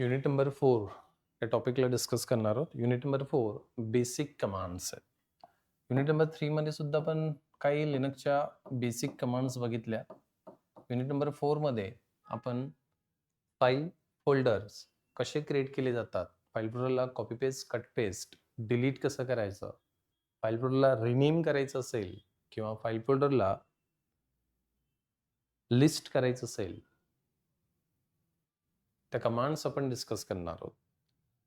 Unit number four या टॉपिकला discuss करणार आहोत. Unit number four basic commands आहेत युनिट नंबर थ्रीमध्ये सुद्धा आपण काही लिनक्सच्या बेसिक कमांड्स बघितल्या. युनिट नंबर फोरमध्ये आपण फाईल फोल्डर्स कसे क्रिएट केले जातात? File फोल्डरला copy paste cut paste delete कसं करायचं? फाईल फोल्डरला रिनेम करायचं असेल किंवा फाईल फोल्डरला लिस्ट करायचं असेल त्या कमांड्स आपण डिस्कस करणार आहोत.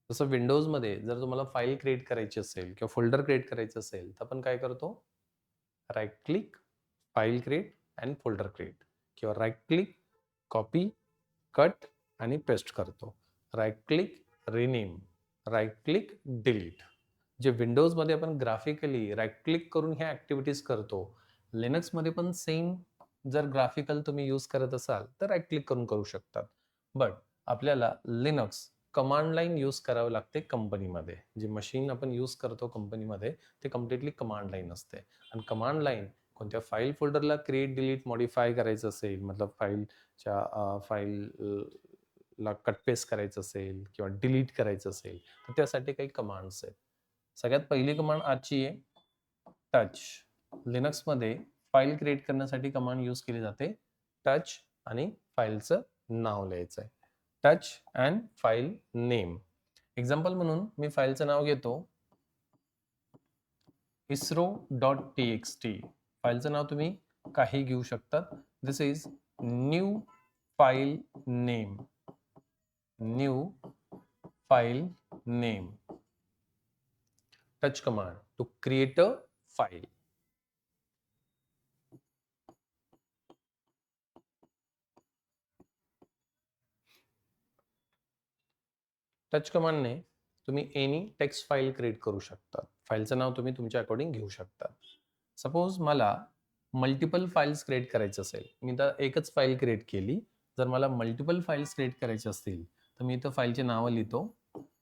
जसं विंडोजमध्ये जर तुम्हाला फाईल क्रिएट करायची असेल किंवा फोल्डर क्रिएट करायचं असेल तर आपण काय करतो? Right click file create and folder create किंवा राईट क्लिक कॉपी कट आणि पेस्ट करतो. Right click rename. Right click delete. जे विंडोजमध्ये आपण ग्राफिकली राईट क्लिक करून ह्या ॲक्टिव्हिटीज करतो लिनक्समध्ये पण सेम जर ग्राफिकल तुम्ही यूज करत असाल तर राईट क्लिक करून करू शकतात. बट आपल्याला लिनक्स कमांड लाईन यूज करावं लागते कंपनीमध्ये जे मशीन आपण यूज करतो कंपनीमध्ये ते कम्प्लिटली कमांड लाईन असते. आणि कमांड लाईन कोणत्या फाईल फोल्डरला क्रिएट डिलीट मॉडिफाय करायचं असेल मतलब फाईलच्या फाईलला कटपेस्ट करायचं असेल किंवा डिलीट करायचं असेल तर त्यासाठी काही कमांड्स आहेत. सगळ्यात पहिली कमांड आजची आहे टच लिनक्समध्ये फाईल क्रिएट करण्यासाठी कमांड यूज केली जाते टच आणि फाईलचं नाव लिहायचं आहे touch and file name example म्हणून मी फाईलचं नाव घेतो. ISRO dot T X T फाईलचं नाव तुम्ही काही घेऊ शकतात. This is new file name new file name touch command to create a file touch कमांडने तुम्ही एनी टेक्स्ट फाईल क्रिएट करू शकता फाईलचं नाव तुम्ही तुमच्या अकॉर्डिंग घेऊ शकता. सपोज मला मल्टिपल फाईल्स क्रिएट करायचं असेल. मी तर एकच फाईल क्रिएट केली. जर मला मल्टिपल फाईल्स क्रिएट करायचे असतील तर मी इथं फाईलची नावं लिहितो.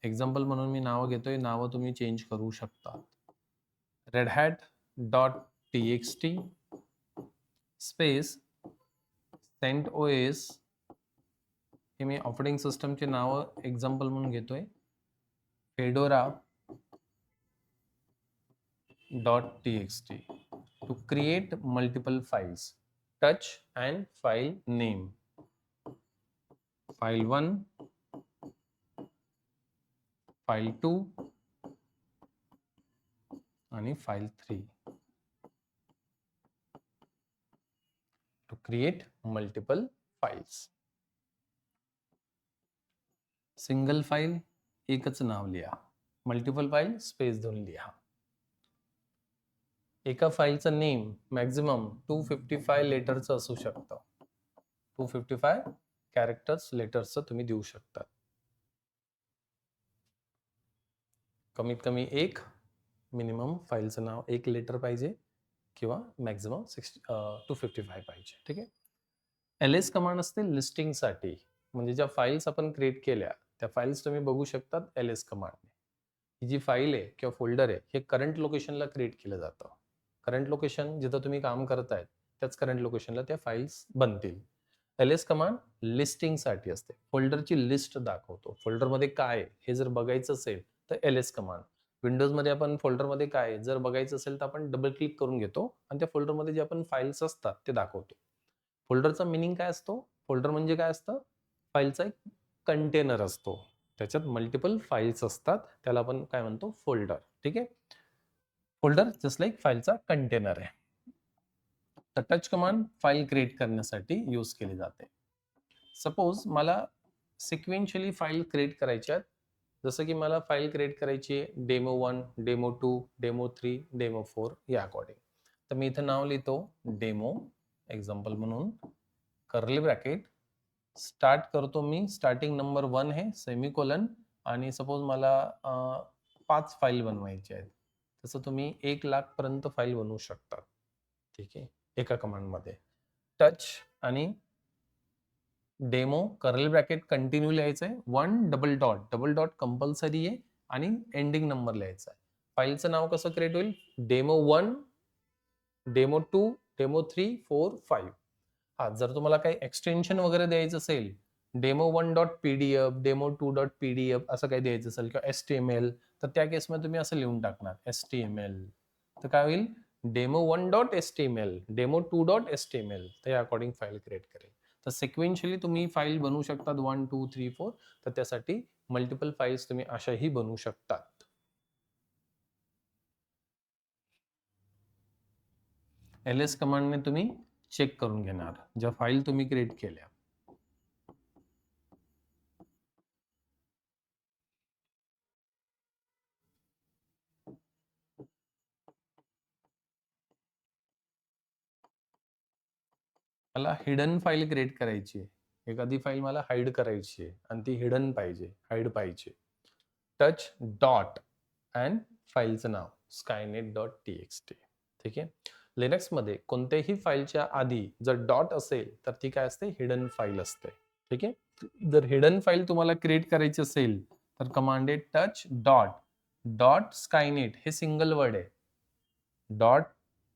एक्झाम्पल म्हणून मी नावं घेतोय. नावं तुम्ही चेंज करू शकता. Red Hat dot T X T space Cent O S हे मी ऑपरेटिंग सिस्टमचे नावं एक्झाम्पल म्हणून घेतोय. Fedora dot T X T to create multiple files touch and file name file one file two आणि file three to create multiple files single file एकच नाव लिहा. मल्टिपल फाईल स्पेस देऊन लिहा. एका फाईलचं name maximum two fifty five लेटरचं असू शकतं. Two fifty five characters लेटर्सचं तुम्ही देऊ शकता. कमीत कमी एक मिनिमम फाईलचं नाव एक लेटर पाहिजे किंवा maximum sixty two fifty five पाहिजे. ठीक आहे? एल एस कमांड असते लिस्टिंगसाठी. म्हणजे ज्या फाईल्स आपण क्रिएट केल्या त्या फाईल्स तुम्ही बघू शकतात एल एस कमांडने ही जी फाईल आहे किंवा फोल्डर आहे हे करंट लोकेशनला क्रिएट केलं जातं. करंट लोकेशन जिथं तुम्ही काम करतायत त्याच करंट लोकेशनला त्या फाईल्स बनतील. एल एस कमांड लिस्टिंगसाठी असते. फोल्डरची लिस्ट दाखवतो. फोल्डरमध्ये काय हे जर बघायचं असेल तर एल एस कमांड विंडोजमध्ये आपण फोल्डरमध्ये काय जर बघायचं असेल तर आपण डबल क्लिक करून घेतो आणि त्या फोल्डरमध्ये जे आपण फाईल्स असतात ते दाखवतो. फोल्डरचा मिनिंग काय असतो? फोल्डर म्हणजे काय असतं? फाईलचा एक कंटेनर असतो. त्याच्यात मल्टिपल फाईल्स असतात. त्याला आपण काय म्हणतो? फोल्डर. ठीक आहे? फोल्डर जस्ट लाईक फाईलचा कंटेनर आहे. तर टच कमांड फाईल क्रिएट करण्यासाठी यूज केली जाते. सपोज मला सिक्वेन्शियली फाईल क्रिएट करायच्या आहेत. जसं की मला फाईल क्रिएट करायची आहे demo one demo two demo three demo four या अकॉर्डिंग तर मी इथं नाव लिहितो डेमो एक्झाम्पल म्हणून कर्ली ब्रॅकेट स्टार्ट करतो मी. स्टार्टिंग नंबर वन आहे सेमिकोलन. आणि सपोज मला पाच फाईल बनवायची आहेत. तसं तुम्ही एक लाखपर्यंत फाईल बनवू शकता. ठीक आहे? एका कमांडमध्ये टच आणि डेमो करल ब्रॅकेट कंटिन्यू लिहायचं आहे. One double dot double dot compulsory आहे आणि एंडिंग नंबर लिहायचा आहे. फाईलचं नाव कसं क्रिएट होईल? Demo one demo two demo three four five हा जर तुम्हाला काही एक्सटेन्शन वगैरे द्यायचं असेल demo one dot P D F demo two dot P D F असं काही द्यायचं असेल किंवा एस टी एम एल तर त्या केसमध्ये तुम्ही असं लिहून टाकणार एस टी एम एल तर काय होईल? Demo one dot S T M L demo two dot S T M L तर अकॉर्डिंग फाईल क्रिएट करेल. तर सिक्वेन्शियली तुम्ही फाईल बनवू शकतात वन टू थ्री फोर तर त्यासाठी मल्टिपल फाईल्स तुम्ही अशाही बनवू शकतात. एल एस कमांडने तुम्ही चेक करून घेणार ज्या फाईल तुम्ही क्रिएट केल्या. मला हिडन फाईल क्रिएट करायची आहे. एखादी फाईल मला हाईड करायची आहे आणि ती हिडन पाहिजे हाईड पाहिजे. टच डॉट अँड फाईलचं नाव Skynet dot T X T ठीक आहे? लिनक्समध्ये कोणत्याही फाईलच्या आधी जर डॉट असेल तर ती काय असते? हिडन फाईल असते. ठीक आहे? जर हिडन फाईल तुम्हाला क्रिएट करायची असेल तर कमांड आहे टच डॉट. डॉट स्कायनेट हे सिंगल वर्ड आहे. डॉट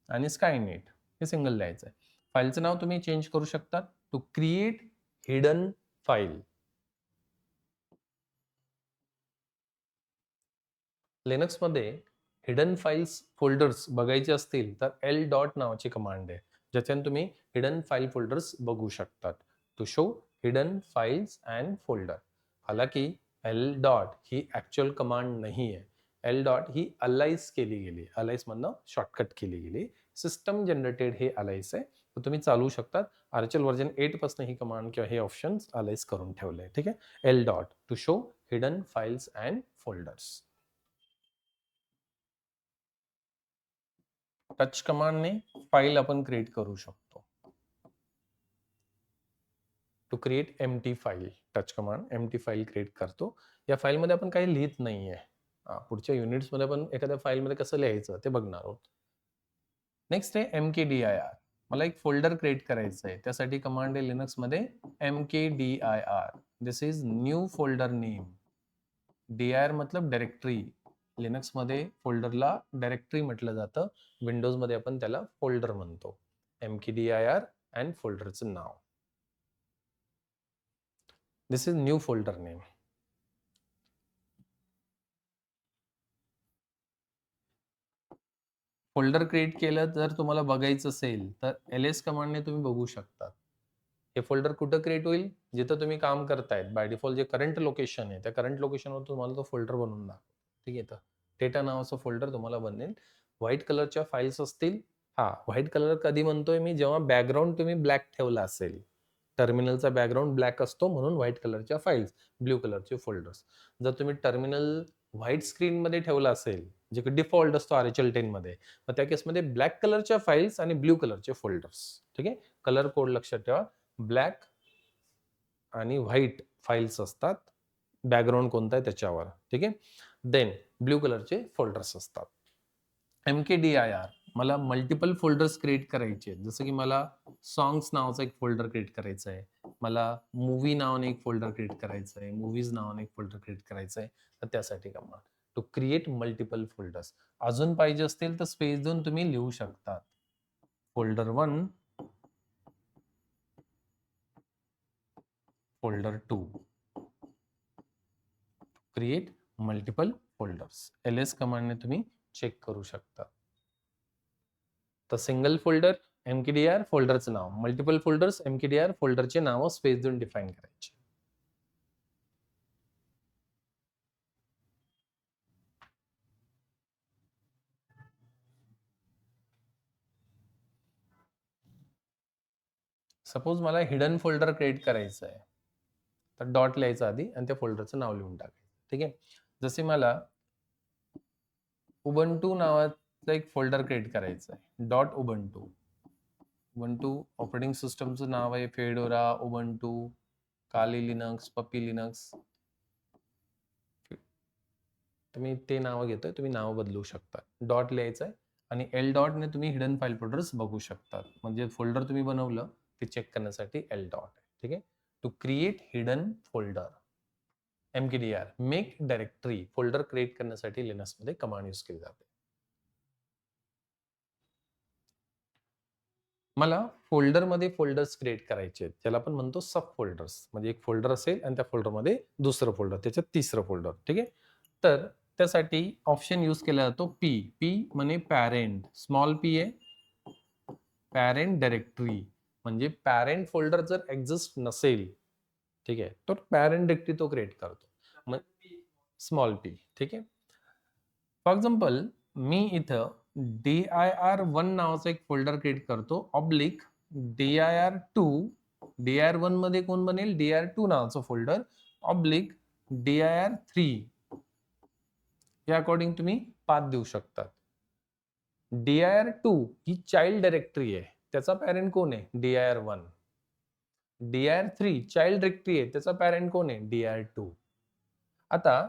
आणि स्कायनेट हे सिंगल लिहायचं आहे. फाईलचं नाव तुम्ही चेंज करू शकता. To create hidden file. लिनक्समध्ये हिडन फाईल्स फोल्डर्स बघायचे असतील तर एल डॉट नावाची कमांड आहे ज्याच्यानं तुम्ही हिडन फाईल फोल्डर्स बघू शकतात. To show hidden files and folder हालाकी एल डॉट ही ॲक्च्युअल कमांड नाही आहे. एल डॉट ही अलाइस केली गेली. अलाईसमधनं शॉर्टकट केली गेली. सिस्टम जनरेटेड हे अलाइस आहे. तर तुम्ही चालू शकतात. आर्चल व्हर्जन एटपासून ही कमांड किंवा हे ऑप्शन्स अलाइज करून ठेवले ठीक आहे? L dot to show hidden files and folders touch कमांडने फाईल आपण क्रिएट करू शकतो. To create empty file touch command empty file create करतो. या फाईलमध्ये आपण काही लिहित नाहीये. पुढच्या युनिट्समध्ये आपण एखाद्या फाईलमध्ये कसं लिहायचं ते बघणार आहोत. नेक्स्ट आहे M K D I R मला एक फोल्डर क्रिएट करायचं आहे त्यासाठी कमांड आहे लिनक्समध्ये M K D I R this is new folder name D I R मतलब डायरेक्टरी लिनक्समध्ये फोल्डरला डायरेक्टरी म्हटलं जातं. विंडोजमध्ये आपण त्याला फोल्डर म्हणतो. M D I R and फोल्डरचं now. This is new folder name folder create केलं जर तुम्हाला बघायचं असेल तर एल एस कमांडने तुम्ही बघू शकता. हे फोल्डर कुठं क्रिएट होईल? जिथं तुम्ही काम करतायत. बाय डिफॉल्ट जे करंट लोकेशन आहे त्या करंट लोकेशनवर तुम्हाला तो फोल्डर बनवून दाखव ठीक आहे. डेटा नावाचं फोल्डर तुम्हाला बनेल. व्हाईट कलरच्या फाईल्स असतील. हा व्हाईट कलर कधी म्हणतोय मी जेव्हा बॅकग्राऊंड तुम्ही ब्लॅक ठेवला असेल. टर्मिनलचा बॅकग्राऊंड ब्लॅक असतो म्हणून व्हाईट कलरच्या फाईल्स ब्ल्यू कलरचे फोल्डर्स. जर तुम्ही टर्मिनल व्हाईट स्क्रीनमध्ये ठेवला असेल जे की डिफॉल्ट असतो आर एच एल टेनमध्ये मग त्या केसमध्ये ब्लॅक कलरच्या फाईल्स आणि ब्ल्यू कलरचे फोल्डर्स. ठीक आहे? कलर कोड लक्षात ठेवा. ब्लॅक आणि व्हाईट फाईल्स असतात. बॅकग्राऊंड कोणता आहे? त्याच्यावर. ठीक आहे? देन ब्ल्यू कलरचे फोल्डर्स असतात. M K D I R मला मल्टिपल फोल्डर्स क्रिएट करायचे आहेत. जसं की मला सॉंग्स नावाचा एक फोल्डर क्रिएट करायचा आहे. मला मूवी नावाने एक फोल्डर क्रिएट करायचा आहे. मूवीज नावाने एक फोल्डर क्रिएट करायचा आहे. तर त्यासाठी कमा टू क्रिएट मल्टिपल फोल्डर्स अजून पाहिजे असतील तर स्पेस देऊन तुम्ही लिहू शकतात. Folder one folder two create multiple folders L S कमांडने तुम्ही चेक करू शकता. तर single folder M K D R फोल्डरचं नाव. Multiple folders M K D R फोल्डरचे नावं स्पेस देऊन डिफाईन करायचे. सपोज मला हिडन फोल्डर क्रिएट करायचं आहे तर डॉट लिहायचं आधी आणि त्या फोल्डरचं नाव लिहून टाकायचं. ठीक आहे? जसे मला उबंटू नावाचं एक फोल्डर क्रिएट करायचं आहे. डॉट उबंटू उबंटू ऑपरेटिंग सिस्टमचं नाव आहे Fedora Ubuntu Kali Linux Puppy Linux तुम्ही ते नाव घेतोय तुम्ही नाव बदलू शकता. डॉट लिहायचं आहे आणि एल डॉटने तुम्ही हिडन फाईल फोल्डर्स बघू शकतात म्हणजे फोल्डर तुम्ही बनवलं ते चेक करण्यासाठी एल डॉट आहे. ठीक आहे? To create hidden folder M K D R make directory folder create करण्यासाठी लिनक्समध्ये कमांड यूज केली जाते. मला फोल्डरमध्ये फोल्डर्स क्रिएट करायचे आहेत. ज्याला आपण म्हणतो सब फोल्डर्स म्हणजे एक फोल्डर असेल आणि त्या फोल्डरमध्ये दुसरं फोल्डर त्याच्यात तिसरं फोल्डर ठीक आहे? तर त्यासाठी ऑप्शन यूज केला जातो पी पी म्हणजे पॅरेंट स्मॉल पी आहे. पॅरेंट डायरेक्टरी म्हणजे पॅरेंट फोल्डर जर एक्झिस्ट नसेल ठीक है? तो पॅरेंट डायरेक्टरी तो क्रिएट करतो मग स्मॉल पी ठीक आहे फॉर एक्झाम्पल मी इथं डी आय आर वन नावाचा एक फोल्डर क्रिएट करतो. Oblique D I R two D I R one मध्ये कोण बनेल? डी आर टू नावाचं folder oblique D I R three या अकॉर्डिंग तुम्ही पाथ देऊ शकतात. डी आय आर टू ही चाइल्ड डायरेक्टरी आहे. त्याचा पॅरेंट कोण आहे? D I R one D R three child directory आहे त्याचा पॅरेंट कोण आहे? डी आर टू आता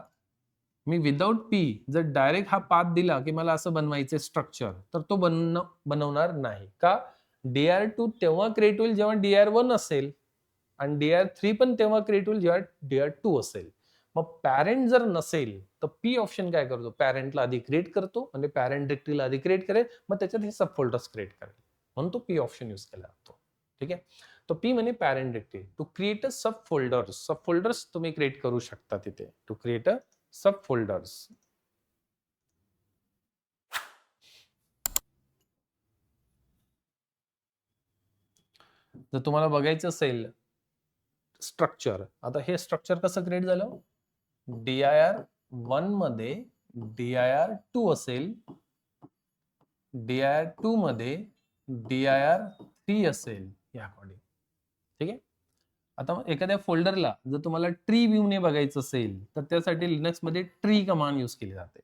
मी विदाउट पी जर डायरेक्ट हा पाथ दिला की मला असं बनवायचं स्ट्रक्चर तर तो बन बनवणार नाही. का? डी आर टू तेव्हा क्रिएट होईल जेव्हा डी आर वन असेल आणि डी आर थ्री पण तेव्हा क्रिएट होईल जेव्हा डी आर टू असेल. मग पॅरेंट जर नसेल तर पी ऑप्शन काय करतो? पॅरेंटला आधी क्रिएट करतो म्हणजे पॅरेंट डिरेक्टरीला आधी क्रिएट करेल. मग त्याच्यात हे सब फोल्डर्स क्रिएट करेल म्हणून तो पी ऑप्शन यूज केला जातो. ठीक आहे? तो पी म्हणे parent directory to create a sub folders sub folders तुम्ही क्रिएट करू शकता तिथे. To create a sub folders जर तुम्हाला बघायचं असेल स्ट्रक्चर आता हे स्ट्रक्चर कसं क्रिएट झालं? डी आय आर वनमध्ये डी आय आर टू असेल. डी आय आर टू मध्ये डी आय आर थ्री असेल. या अकॉर्डिंग ठीक आहे? आता एखाद्या फोल्डरला जर तुम्हाला ट्री व्ह्यूने बघायचं असेल तर त्यासाठी लिनक्समध्ये ट्री कमांड यूज केली जाते.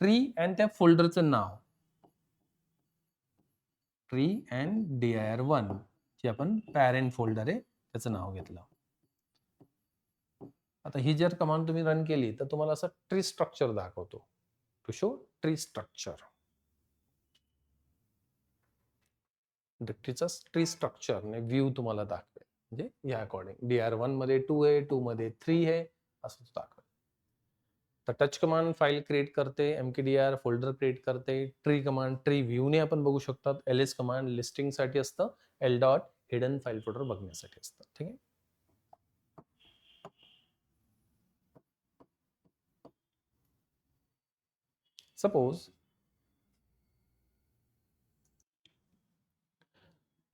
ट्री अँड त्या फोल्डरचं नाव. Tree and D I R one जे आपण पॅरेंट फोल्डर आहे त्याचं नाव घेतलं. आता ही जर कमांड तुम्ही रन केली तर तुम्हाला असं ट्री स्ट्रक्चर दाखवतो. टू शो ट्री स्ट्रक्चर डिक्ट्रीचा ट्री स्ट्रक्चर व्ह्यू तुम्हाला दाखवेल. म्हणजे या अकॉर्डिंग डी आर वनमध्ये टू आहे टू मध्ये थ्री आहे असं दाखवेल. तर टच कमांड फाईल क्रिएट करते M K D R folder create करते ट्री कमांड ट्री व्ह्यूने आपण बघू शकतात. एल एस कमांड लिस्टिंगसाठी असतं. L dot hidden file folder बघण्यासाठी असतं. ठीक आहे? सपोज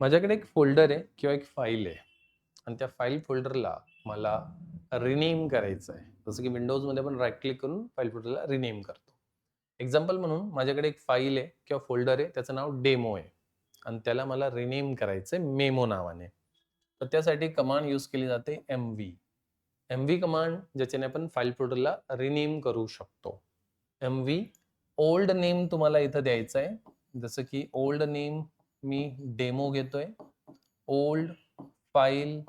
माझ्याकडे एक फोल्डर आहे किंवा एक फाईल आहे. आणि त्या फाईल फोल्डरला मला रिनेम करायचं आहे. जसं की विंडोजमध्ये आपण राईट क्लिक करून फाईल फोल्डरला रिनेम करतो. एक्झाम्पल म्हणून माझ्याकडे एक फाईल आहे किंवा फोल्डर आहे त्याचं नाव डेमो आहे. आणि त्याला मला रिनेम करायचं आहे मेमो नावाने. तर त्यासाठी कमांड यूज केली जाते M V M V command ज्याच्याने आपण फाईल फोल्डरला रिनेम करू शकतो. एम व्ही ओल्ड नेम तुम्हाला इथं द्यायचं आहे. जसं की ओल्ड नेम मी डेमो घेतोय. Old file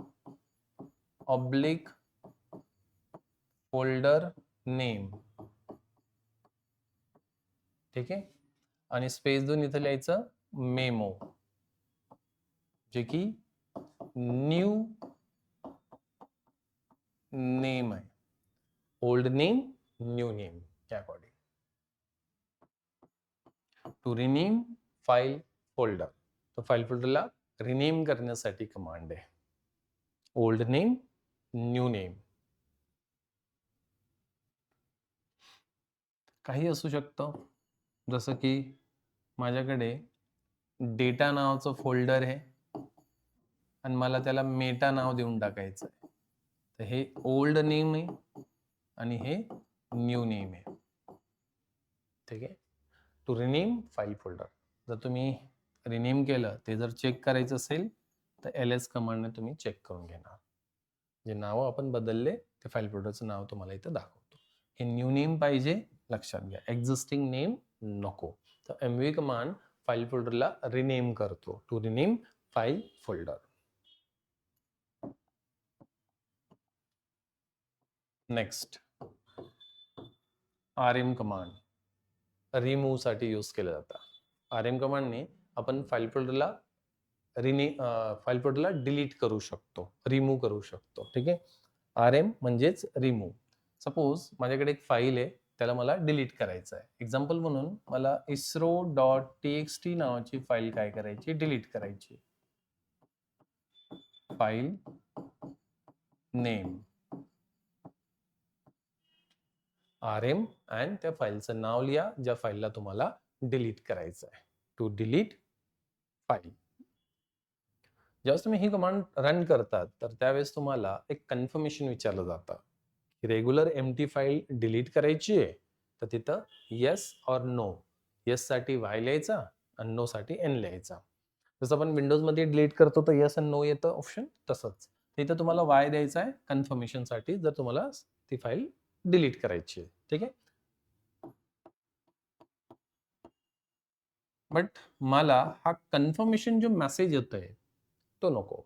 oblique folder name ठीक आहे? आणि स्पेस देऊन इथं लिहायचं मेमो जे की न्यू नेम आहे. ओल्ड नेम न्यू नेम या according to rename file folder तर फाईल फोल्डरला रिनेम करण्यासाठी कमांड आहे. ओल्ड नेम न्यू नेम काही असू शकतं. जसं की माझ्याकडे डेटा नावाचं फोल्डर आहे आणि मला त्याला मेटा नाव देऊन टाकायचं आहे. तर हे ओल्ड नेम आहे आणि हे न्यू नेम आहे. ठीक आहे? टू रिनेम फाईल फोल्डर जर तुम्ही रिनेम केलं ते जर चेक करायचं असेल तर एल एस कमांडने तुम्ही चेक करून घेणार. जे नावं आपण बदलले ते फाईल प्रोडक्टचं नाव तुम्हाला इथं दाखवतो. हे न्यू नेम पाहिजे लक्षात घ्या. एक्झिस्टिंग नेम नको. तर एम व्ही कमांड फाईल फोल्डरला रिनेम करतो. To rename file folder next R M command रिमूव्हसाठी use केलं जातं. आर एम कमांडने आपण फाईल फोल्डरला रिने फाईल फोल्डरला डिलीट करू शकतो रिमूव्ह करू शकतो ठीक आहे? आर एम म्हणजेच रिमूव्ह सपोज माझ्याकडे एक फाईल आहे त्याला मला डिलीट करायचं आहे. एक्झाम्पल म्हणून मला ISRO dot T X T नावाची फाईल काय करायची? डिलीट करायची. File name R M and त्या फाईलचं नाव लिहा ज्या फाईलला तुम्हाला डिलीट करायचं आहे. To delete file. ज्यावेळेस तुम्ही ही कमांड रन करतात तर त्यावेळेस तुम्हाला एक कन्फर्मेशन विचारलं जातं की regular empty file delete करायची आहे तर तिथं येस ऑर नो येस साठी वाय लिहायचा आणि नो साठी एन लिहायचा. जसं आपण विंडोजमध्ये डिलीट करतो तर येस आणि नो येतं ऑप्शन तसंच. तिथं तुम्हाला वाय द्यायचा आहे कन्फर्मेशनसाठी जर तुम्हाला ती फाईल डिलीट करायची आहे. ठीक आहे? बट मला हा कन्फर्मेशन जो मेसेज येतोय तो नको.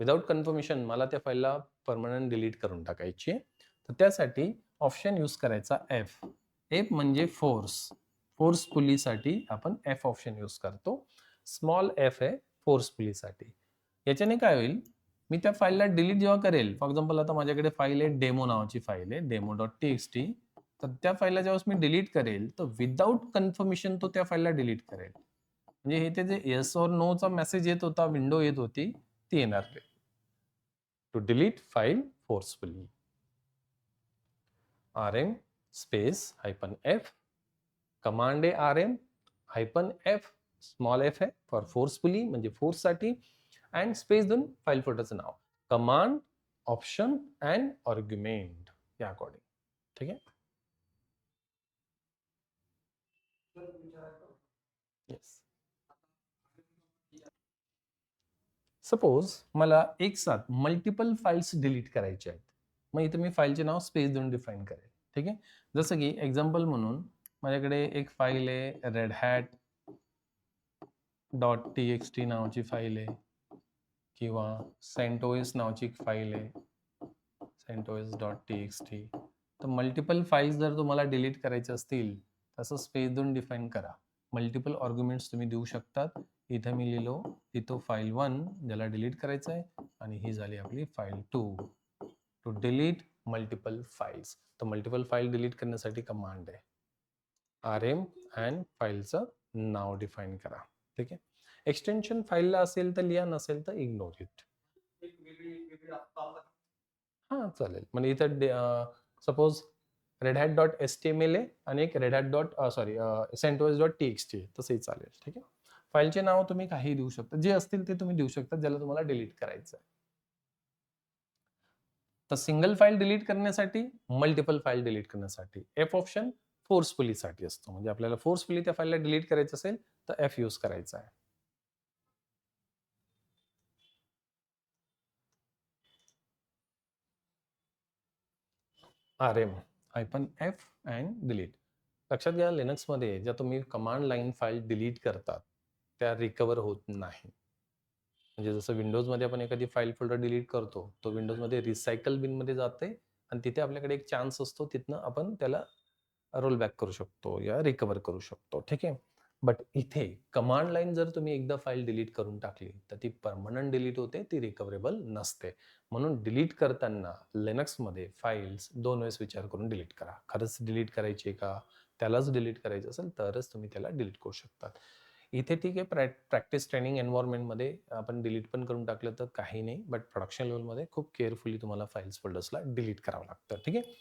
विदाउट कन्फर्मेशन मला त्या फाईलला परमनंट डिलीट करून टाकायची तर त्यासाठी ऑप्शन यूज करायचा एफ एफ म्हणजे फोर्स फोर्सफुलीसाठी आपण एफ ऑप्शन यूज करतो. स्मॉल एफ आहे फोर्सफुलीसाठी याच्याने काय होईल? मी त्या फाईलला डिलीट जेव्हा करेल फॉर एक्झाम्पल आता माझ्याकडे फाईल आहे डेमो नावाची फाईल आहे demo dot T X T तर त्या फाईलला ज्यावेळेस मी डिलीट करेल तर विदाऊट कन्फर्मेशन तो त्या फाईलला डिलीट करेल. म्हणजे हे ते जे येस और नोचा मेसेज येत होता विंडो येत होती ती येणार नाही. To delete file forcefully R M space hyphen F command आहे R M hyphen F small F आहे फॉर फोर्सफुली म्हणजे फोर्ससाठी अँड स्पेस देऊन फाईल फोटोचं नाव. कमांड ऑप्शन अँड ऑर्ग्युमेंट या अकॉर्डिंग ठीक आहे येस सपोज मला एक साथ मल्टिपल फाईल्स डिलीट करायचे आहेत. मग इथे मी फाईलचे नाव स्पेस देऊन डिफाईन करेल. ठीक आहे? जसं की एक्झाम्पल म्हणून माझ्याकडे एक फाईल आहे red hat dot T X T नावाची फाईल आहे किंवा सेंटोएस नावाची एक फाईल आहे. CentOS dot T X T तर मल्टिपल फाईल्स जर तुम्हाला डिलीट करायचे असतील तसं स्पेस देऊन डिफाईन करा. मल्टिपल ऑर्ग्युमेंट्स तुम्ही देऊ शकतात. इथं मी लिहिलो इथं फाईल वन ज्याला डिलीट करायचं आहे आणि ही झाली आपली file two. To delete multiple files तर मल्टिपल फाईल डिलीट करण्यासाठी कमांड आहे. आर एम अँड फाईलचं नाव डिफाईन करा. ठीक आहे? एक्सटेन्शन फाईलला असेल तर लिहा नसेल तर इग्नोर इट हां चालेल. म्हणजे इथं suppose red hat dot S T M L A आणि एक red hat dot sorry CentOS dot T X T आहे तसंही चालेल ठीक आहे? फाईलचे नाव तुम्ही काही देऊ शकता. जे असतील ते तुम्ही देऊ शकता ज्याला तुम्हाला डिलीट करायचं आहे तर सिंगल फाईल डिलीट करण्यासाठी मल्टिपल फाईल डिलीट करण्यासाठी एफ ऑप्शन फोर्सफुलीसाठी असतो. म्हणजे आपल्याला फोर्सफुली त्या फाईलला डिलीट करायचं असेल तर एफ यूज करायचा आहे. R M hyphen F and delete लक्षात घ्या लिनक्समध्ये ज्या तुम्ही कमांड लाईन फाईल डिलीट करतात त्या रिकवर होत नाही. म्हणजे जसं विंडोजमध्ये आपण एखादी फाईल फोल्डर डिलीट करतो तो विंडोजमध्ये रिसायकल बिनमध्ये जाते आणि तिथे आपल्याकडे एक चान्स असतो तिथनं आपण त्याला रोल बॅक करू शकतो या रिकवर करू शकतो. ठीक आहे? बट इथे कमांड लाईन जर तुम्ही एकदा फाईल डिलीट करून टाकली तर ती परमनंट डिलीट होते ती रिकवरेबल नसते. म्हणून डिलीट करताना लिनक्समध्ये फाईल्स दोन वेळेस विचार करून डिलीट करा. खरंच डिलीट करायची का? त्यालाच डिलीट करायचं असेल तरच तुम्ही त्याला डिलीट करू शकतात. इथे ठीक आहे प्रॅ प्रॅक्टिस ट्रेनिंग एन्व्हायरमेंटमध्ये आपण डिलीट पण करून टाकलं तर काही नाही बट प्रोडक्शन लेवलमध्ये खूप केअरफुली तुम्हाला फाईल्स फोल्डर्सला डिलीट करावं लागतं. ठीक आहे?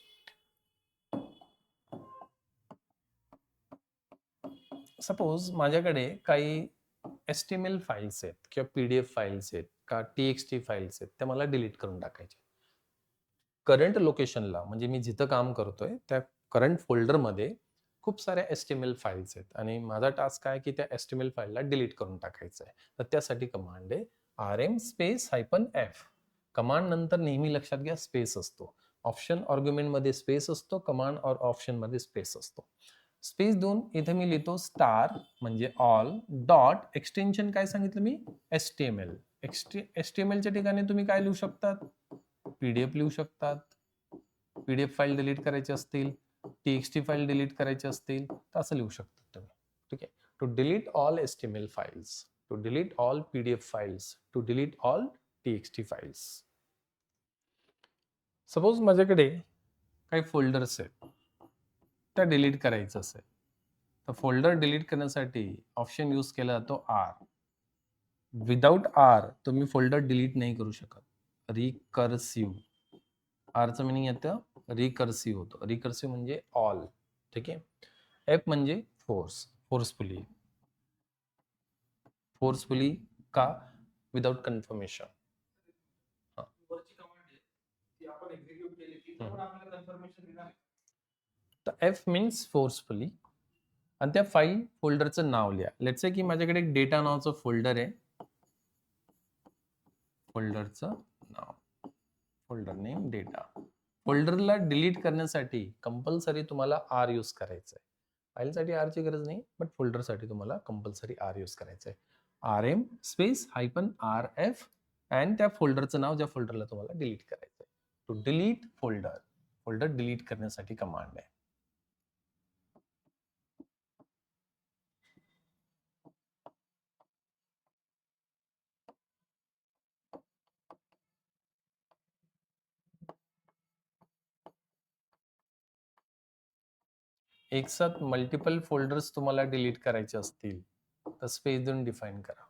सपोज माझ्याकडे काही एस टी एल फाईल्स आहेत किंवा पी डी एफ फाईल्स आहेत का टी एक्स टी फाईल्स आहेत त्या मला डिलीट करून टाकायचे करंट लोकेशनला म्हणजे मी जिथं काम करतोय त्या करंट फोल्डरमध्ये खूप साऱ्या एस टी एल फाईल्स आहेत. आणि माझा टास्क आहे की त्या एस टी एल फाईलला डिलीट करून टाकायचं आहे. तर त्यासाठी कमांड आहे R M space hyphen F command नंतर नेहमी लक्षात घ्या स्पेस असतो. ऑप्शन ऑर्ग्युमेंटमध्ये स्पेस असतो कमांड और ऑप्शनमध्ये स्पेस असतो. स्पेस देऊन इथे मी लिहितो स्टार म्हणजे ऑल डॉट एक्सटेन्शन काय सांगितलं मी? S T M L X T S T M एलच्या ठिकाणी तुम्ही काय लिहू शकतात? पी डी एफ लिहू शकतात. P D F file delete करायची असतील T X T file delete करायची असतील तर असं लिहू शकतात तुम्ही. ठीक आहे? To delete all S T M L files to delete all P D F files to delete all T X T files suppose माझ्याकडे काही फोल्डर्स आहेत. त्या डिलीट करायचं असेल तर फोल्डर डिलीट करण्यासाठी ऑप्शन यूज़ केला जातो आर विदाउट आर तुम्ही फोल्डर डिलीट नाही करू शकत. रिकर्सिव्ह आरचं मिनिंग येतं रिकर्सिव्ह होतं. रिकर्सिव्ह म्हणजे ऑल ठीक आहे? एफ़ म्हणजे फोर्स फोर्सफुली फोर्सफुली का? विदाउट कन्फर्मेशन कमांड आपण एक्झिक्यूट केली की तर एफ मीन्स फोर्सफुली आणि त्या फाईल फोल्डरचं नाव लिहा. लेट्स की माझ्याकडे एक डेटा नावाचं फोल्डर आहे. फोल्डरचं नाव. फोल्डर नेम डेटा फोल्डरला डिलीट करण्यासाठी कंपल्सरी तुम्हाला आर यूज करायचं आहे फाईलसाठी आरची गरज नाही बट फोल्डरसाठी तुम्हाला कंपल्सरी आर यूज करायचं आहे R M space hyphen R F and त्या फोल्डरचं नाव ज्या फोल्डरला तुम्हाला डिलीट करायचं आहे to delete folder folder delete करण्यासाठी कमांड आहे. एक साथ मल्टिपल फोल्डर्स तुम्हाला डिलीट करायचे असतील तर स्पेस देऊन डिफाईन करा.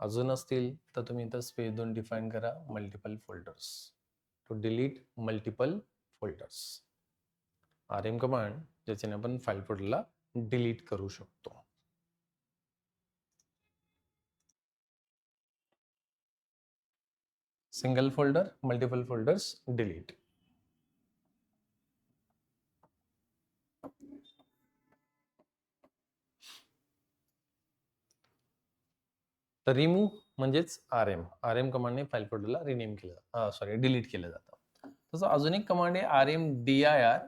अजून असतील तर तुम्ही इथं स्पेस देऊन डिफाईन करा multiple folders to delete multiple folders R M command ज्याच्याने आपण फाईल फोल्डरला डिलीट करू शकतो. Single folder multiple folders delete तर रिमूव्ह म्हणजेच आर एम आर एम कमांडने फाईल फोल्डरला रिनेम केलं सॉरी डिलीट केलं जातं. तसं अजून एक कमांड आहे R M D I R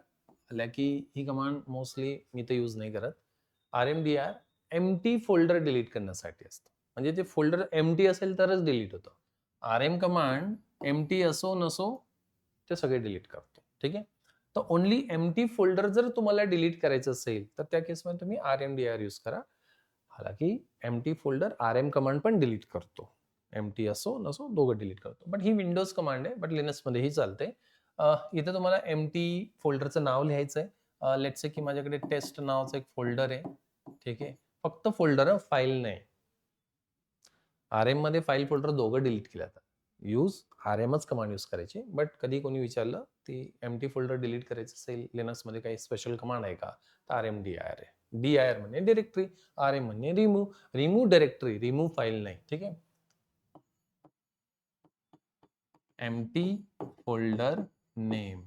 आल्या की ही कमांड मोस्टली मी तर यूज नाही करत. R M D R empty folder delete करण्यासाठी असतं. म्हणजे ते फोल्डर एम टी असेल तरच डिलीट होतं. R M command empty असो नसो ते सगळे डिलीट करतो. ठीक आहे? तर ओनली एम टी फोल्डर जर तुम्हाला डिलीट करायचं असेल तर त्या केसमध्ये तुम्ही R M D R use करा. हालांकि empty folder R M command पण डिलीट करतो. एम टी असो नसो दोघं डिलीट करतो. बट ही विंडोज कमांड आहे बट लिनक्समध्येही चालते. इथे तुम्हाला एम टी फोल्डरचं नाव लिहायचं आहे. लेट्स की माझ्याकडे टेस्ट नावाचं एक फोल्डर आहे. ठीक आहे? फक्त फोल्डर फाईल नाही. आर एममध्ये फाईल फोल्डर दोघं डिलीट केले जातात यूज आर एमच कमांड यूज करायची. बट कधी कोणी विचारलं ती एम टी फोल्डर डिलीट करायचं असेल लिनक्समध्ये काही स्पेशल कमांड आहे का? तर आर एम डी आर आहे. डी आय आर म्हणजे डिरेक्टरी आर एम म्हणजे remove remove directory remove file नाही ठीक आहे एम टी फोल्डर नेम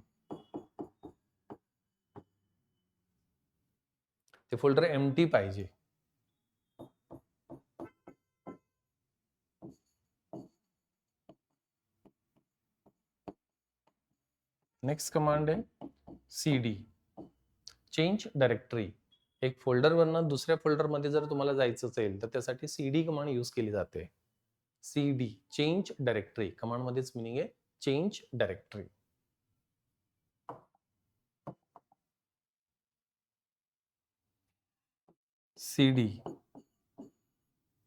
ते फोल्डर एम टी पाहिजे नेक्स्ट कमांड आहे सी डी चेंज डायरेक्टरी एक फोल्डरवरनं दुसऱ्या फोल्डरमध्ये जर तुम्हाला जायचं असेल तर त्यासाठी सी डी कमांड यूज केली जाते. सी डी चेंज डायरेक्टरी कमांडमध्येच मिनिंग आहे change directory C D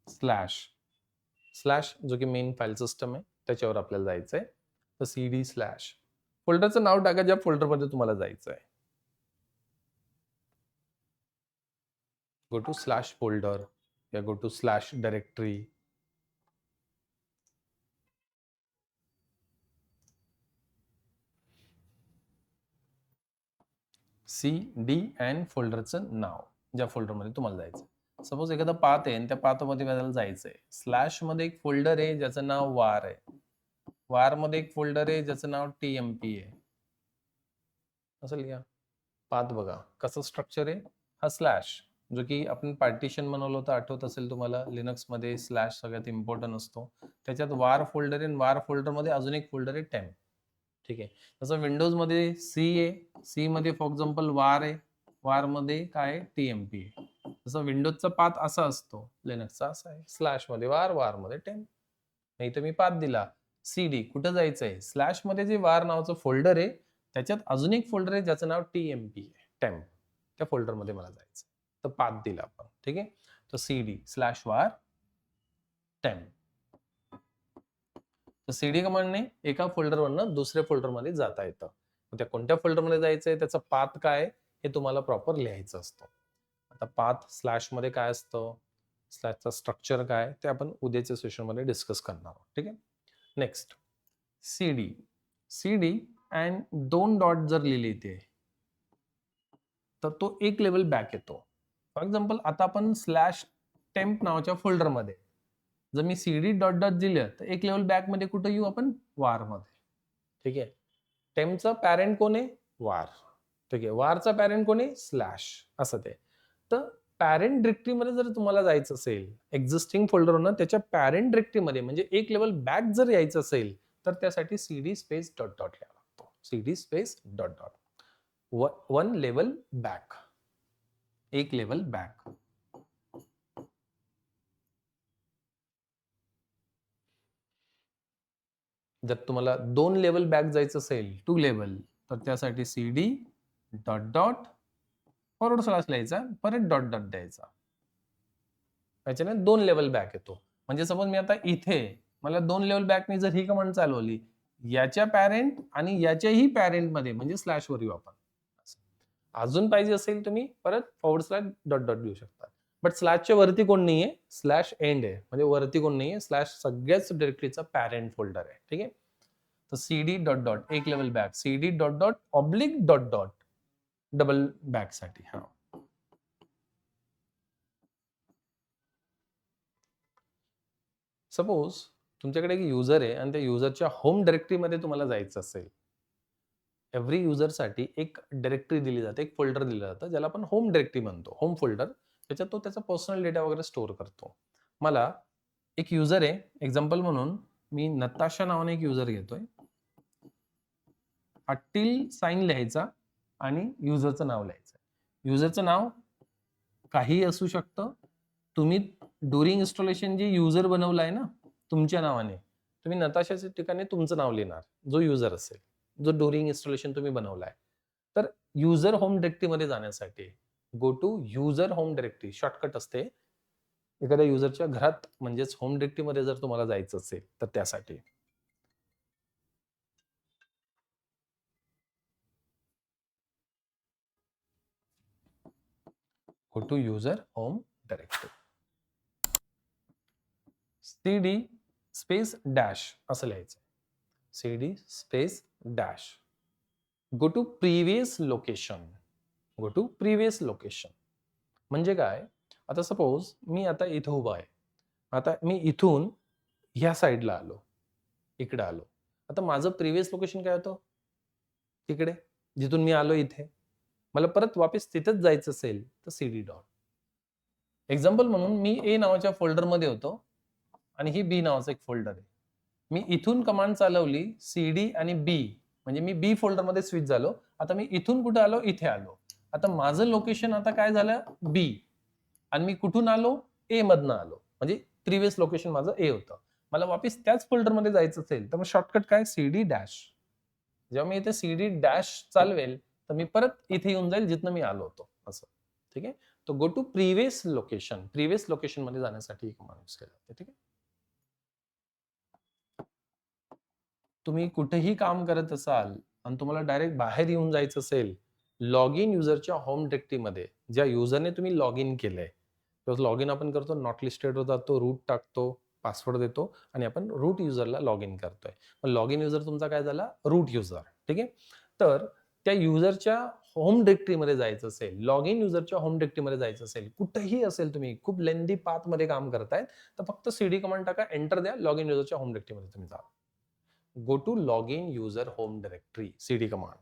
slash slash जो की मेन फाईल सिस्टम आहे त्याच्यावर आपल्याला जायचं आहे तर सी डी स्लॅश फोल्डरचं नाव टाका ज्या फोल्डरमध्ये तुम्हाला जायचं आहे go to slash folder या go to slash directory. C D and फोल्डरचं नाव ज्या फोल्डरमध्ये तुम्हाला जायचं सपोज एखादा पाथ आहे आणि त्या पातमध्ये आपल्याला जायचं आहे स्लॅशमध्ये एक फोल्डर आहे ज्याचं नाव वार आहे. वारमध्ये एक फोल्डर आहे ज्याचं नाव टी एम पी आहे. असं लिहा. पाथ बघा. कसं स्ट्रक्चर आहे? हा स्लॅश जो की आपण पार्टिशन बनवलं होतं आठवत असेल तुम्हाला लिनक्समध्ये स्लॅश सगळ्यात इम्पॉर्टंट असतो. त्याच्यात वार फोल्डर आहे वार फोल्डरमध्ये अजून एक फोल्डर आहे टेम्प ठीक आहे? तसं विंडोजमध्ये सी आहे. सी मध्ये फॉर एक्झाम्पल वार आहे. वारमध्ये काय टी एम पी आहे. तसं विंडोजचा पाथ असा असतो. लिनक्सचा असा आहे. स्लॅशमध्ये वार वारमध्ये टेम्प नाही तर मी पाथ दिला. सी डी कुठं जायचं आहे? स्लॅशमध्ये जे वार नावाचं फोल्डर आहे त्याच्यात अजून एक फोल्डर आहे ज्याचं नाव टी एम पी आहे. टेम्प त्या फोल्डरमध्ये मला जायचं तर पाच दिला आपण. ठीक आहे? तर सी डी स्लॅश वार टेम तर सी डी कमांडने एका फोल्डरवरनं दुसऱ्या फोल्डरमध्ये जाता येतं. त्या कोणत्या फोल्डरमध्ये जायचंय? त्याचा पाथ काय? हे तुम्हाला प्रॉपर लिहायचं असतं. आता पाथ स्लॅशमध्ये काय असतं? स्लॅशचा स्ट्रक्चर काय? ते आपण उद्याच्या सेशनमध्ये डिस्कस करणार आहोत. ठीक आहे? Next C D C D and दोन डॉट जर लिहिले इथे तर तो एक लेवल बॅक येतो. फॉर एक्झाम्पल आता आपण स्लॅश टेम्प नावाच्या फोल्डरमध्ये जर मी सी डी डॉट डॉट दिलं तर एक लेवल बॅकमध्ये कुठं येऊ आपण? वारमध्ये. ठीक आहे? टेम्पचा पॅरेंट कोण? आहे वार. ठीक आहे? वारचा पॅरेंट कोण? आहे स्लॅश. असं ते. तर पॅरेंट डिरेक्टरीमध्ये जर तुम्हाला जायचं असेल एक्झिस्टिंग फोल्डरवरून त्याच्या पॅरेंट डिरेक्टरीमध्ये म्हणजे एक लेवल बॅक जर यायचं असेल तर त्यासाठी C D space dot dot लिहावा लागतो. C D space dot dot one level back एक लेवल बॅक. जर तुम्हाला दोन लेवल बॅक जायचं असेल टू लेवल तर त्यासाठी C D dot dot forward slash लिहायचा परत डॉट डॉट द्यायचा. त्याच्याने दोन लेवल बॅक येतो. म्हणजे सपोज मी आता इथे मला दोन लेवल बॅकने जर ही कमांड चालवली याच्या पॅरेंट आणि याच्याही पॅरेंटमध्ये म्हणजे स्लॅश वर येऊ आपण अजून पाहिजे असेल तुम्ही परत फॉरवर्ड स्लॅश डॉट डॉट देऊ शकता. बट स्लॅशच्या वरती कोण नाही आहे स्लॅश एंड आहे. म्हणजे वरती कोण नाहीये स्लॅश सगळ्याच डिरेक्टरीचा पॅरेंट फोल्डर आहे. ठीक आहे? तर सी डी डॉट डॉट एक level back C D dot dot oblique dot dot double बॅकसाठी. हा. सपोज तुमच्याकडे एक युजर आहे आणि त्या युजरच्या होम डिरेक्टरीमध्ये तुम्हाला जायचं असेल. एव्हरी युजरसाठी एक डिरेक्टरी दिली जाते एक फोल्डर दिलं जातं ज्याला आपण होम डिरेक्टरी म्हणतो. होम फोल्डर त्याच्यात तो त्याचा पर्सनल डेटा वगैरे स्टोअर करतो. मला एक युजर आहे एक्झाम्पल म्हणून मी नताशा नावाने एक युजर घेतोय. अट्टील साईन लिहायचा आणि युजरचं नाव लिहायचं. युजरचं नाव काहीही असू शकतं. तुम्ही ड्युरिंग इन्स्टॉलेशन जे युजर बनवलं आहे ना तुमच्या नावाने तुम्ही नताशाच्या ठिकाणी तुमचं नाव लिहिणार जो युजर असेल. जो डोरिंग इन्स्टॉलेशन तुम्ही बनवलाय. तर युजर होम डिरेक्टरीमध्ये जाण्यासाठी go to user home directory shortcut असते. एखाद्या युजरच्या घरात म्हणजेच होम डिरेक्टरीमध्ये जर तुम्हाला जायचं असेल तर त्यासाठी. Go to user home directory C D space dash असं लिहायचं C D space dash. Go to previous location. Go to previous location. म्हणजे काय? आता सपोज मी आता इथं उभा आहे. आता मी इथून ह्या साईडला आलो. इकडे आलो. आता माझं प्रिव्हियस लोकेशन काय होतं? तिकडे जिथून मी आलो इथे. मला परत वापस तिथेच जायचं असेल तर सी डी डॉट एक्झाम्पल म्हणून मी ए नावाच्या फोल्डरमध्ये होतो आणि ही बी नावाचं एक फोल्डर आहे. मी इथून कमांड चालवली सी डी आणि बी म्हणजे मी बी फोल्डरमध्ये स्विच झालो. आता मी इथून कुठे आलो? इथे आलो. आता माझं लोकेशन आता काय झालं? बी आणि मी कुठून आलो? ए मधनं आलो. म्हणजे प्रिव्हियस लोकेशन माझं ए होतं. मला वापस त्याच फोल्डरमध्ये जायचं असेल तर मग शॉर्टकट काय? सी डी डॅश जेव्हा मी इथे सी डी डॅश चालवेल तर मी परत इथे येऊन जाईल जिथनं मी आलो होतो. असं. ठीक आहे? तो go to previous location previous लोकेशनमध्ये जाण्यासाठी एक माणूस केला. ठीक आहे? तुम्ही कुठेही काम करत असाल आणि तुम्हाला डायरेक्ट बाहेर येऊन जायचं असेल लॉग इन युजरच्या होम डिरेक्टरीमध्ये ज्या युजरने तुम्ही लॉग इन केलंय. लॉग इन आपण करतो नॉट लिस्टेडवर जातो रूट टाकतो पासवर्ड देतो आणि आपण रूट युजरला लॉग इन करतोय. मग लॉग इन युजर तुमचा काय झाला? रूट युजर ठीक आहे? तर त्या युजरच्या होम डिरेक्टरीमध्ये जायचं असेल लॉग इन युजरच्या होम डिरेक्टरीमध्ये जायचं असेल कुठेही असेल तुम्ही खूप लेंदी पाथमध्ये काम करतायत तर फक्त सीडी कमांड टाका एंटर द्या लॉग इन युजरच्या होम डिरेक्टरीमध्ये तुम्ही जा. Go to log in user home directory CD command